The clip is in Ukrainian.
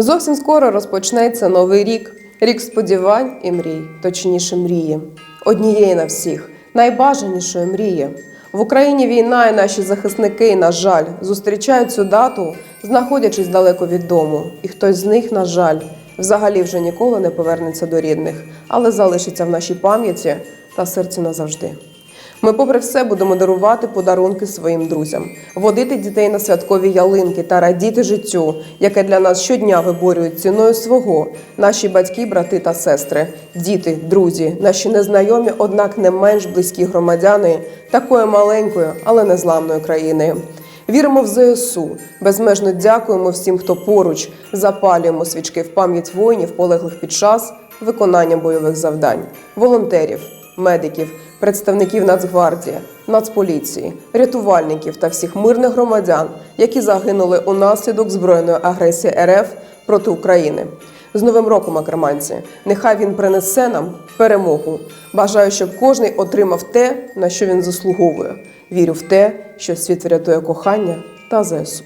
Зовсім скоро розпочнеться новий рік, рік сподівань і мрій, точніше мрії. Однієї на всіх, найбажанішої мрії. В Україні війна і наші захисники, на жаль, зустрічають цю дату, знаходячись далеко від дому. І хтось з них, на жаль, взагалі вже ніколи не повернеться до рідних, але залишиться в нашій пам'яті та серці назавжди. Ми, попри все, будемо дарувати подарунки своїм друзям, водити дітей на святкові ялинки та радіти життю, яке для нас щодня виборюють ціною свого, наші батьки, брати та сестри, діти, друзі, наші незнайомі, однак не менш близькі громадяни такої маленької, але незламної країни. Віримо в ЗСУ, безмежно дякуємо всім, хто поруч, запалюємо свічки в пам'ять воїнів, полеглих під час виконання бойових завдань, волонтерів, медиків, представників Нацгвардії, Нацполіції, рятувальників та всіх мирних громадян, які загинули унаслідок збройної агресії РФ проти України. З Новим роком, акерманці! Нехай він принесе нам перемогу. Бажаю, щоб кожний отримав те, на що він заслуговує. Вірю в те, що світ врятує кохання та ЗСУ.